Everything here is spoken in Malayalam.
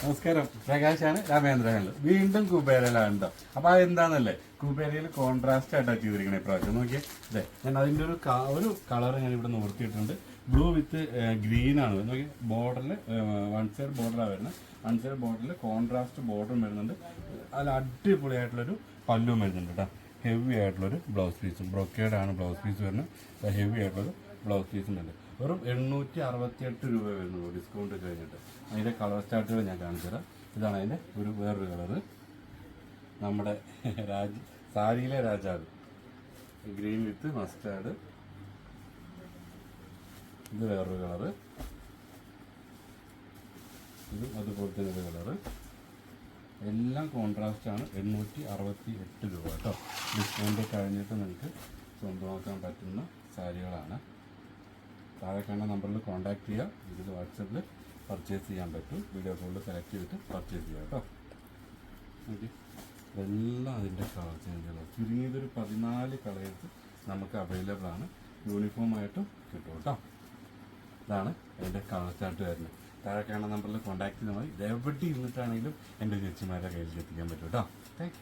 നമസ്കാരം. പ്രകാശാണ് രാമേന്ദ്രനാണ് വീണ്ടും കുബേരയിലാണ് കേട്ടോ. അപ്പൊ അതെന്താന്നല്ലേ? കുബേരയിൽ കോൺട്രാസ്റ്റ് ആയിട്ടാണ് ചെയ്തിരിക്കണേ പ്രാവശ്യം. നോക്കിയേ. അതെ ഞാൻ അതിന്റെ ഒരു ഒരു കളർ ഞാൻ ഇവിടെ നിർത്തിയിട്ടുണ്ട് ബ്ലൂ വിത്ത് ഗ്രീൻ ആണ്. നോക്കി ബോർഡറിൽ വൺ സൈഡ് ബോർഡറാണ് വരുന്നത് വൺ സൈഡ് ബോർഡറിൽ കോൺട്രാസ്റ്റ് ബോർഡറും വരുന്നുണ്ട്. അതിൽ അടിപൊളിയായിട്ടുള്ളൊരു പല്ലും വരുന്നുണ്ട് കേട്ടോ. ഹെവി ആയിട്ടുള്ളൊരു ബ്ലൗസ് പീസും ബ്രോക്കേഡാണ് ബ്ലൗസ് പീസ് വരുന്നത് ഹെവി ആയിട്ടുള്ളൊരു ബ്ലൗസ് പീസും ഉണ്ട് വെറും എണ്ണൂറ്റി അറുപത്തിയെട്ട് രൂപ വരുന്നുള്ളൂ ഡിസ്കൗണ്ട് കഴിഞ്ഞിട്ട്. അതിന്റെ കളർ സ്റ്റാർട്ടുകൾ ഞാൻ കാണിച്ചു തരാം. ഇതാണ് അതിന്റെ ഒരു വേറൊരു കളറ് നമ്മുടെ രാജ സാരിയിലെ രാജാവ്. ഗ്രീൻ വിത്ത് മസ്റ്റാർഡ് ഇത് വേറൊരു കളറ് ഇതും അതുപോലെ തന്നെ ഒരു കളറ് എല്ലാം കോൺട്രാസ്റ്റ് ആണ്. എണ്ണൂറ്റി അറുപത്തി എട്ട് രൂപ കേട്ടോ. ഡിസ്കൗണ്ട് കഴിഞ്ഞിട്ട് നിങ്ങൾക്ക് സ്വന്തമാക്കാൻ പറ്റുന്ന സാരികളാണ്. താഴെ കാണുന്ന നമ്പറിൽ കോൺടാക്ട് ചെയ്യുക ഇതിൽ വാട്സപ്പിൽ പർച്ചേസ് ചെയ്യാൻ പറ്റും. വീഡിയോ കോളിൽ സെലക്ട് ചെയ്തിട്ട് പർച്ചേസ് ചെയ്യുക കേട്ടോ ഓക്കെ ഇതെല്ലാം അതിന്റെ കളർ ചേഞ്ചുകൾ ചുരുങ്ങിയതൊരു പതിനാല് കളേഴ്സ് നമുക്ക് അവൈലബിൾ ആണ്. യൂണിഫോം ആയിട്ടും കിട്ടും കേട്ടോ ഇതാണ് എന്റെ കളർ ചാർട്ട് വരുന്നത്. താഴെ കാണുന്ന നമ്പറിൽ കോൺടാക്ട് ചെയ്താൽ മതി. ഇത് എവിടെ ഇരുന്നിട്ടാണെങ്കിലും എന്റെ ചേച്ചിമാരുടെ കയ്യിൽ എത്തിക്കാൻ പറ്റും കേട്ടോ താങ്ക്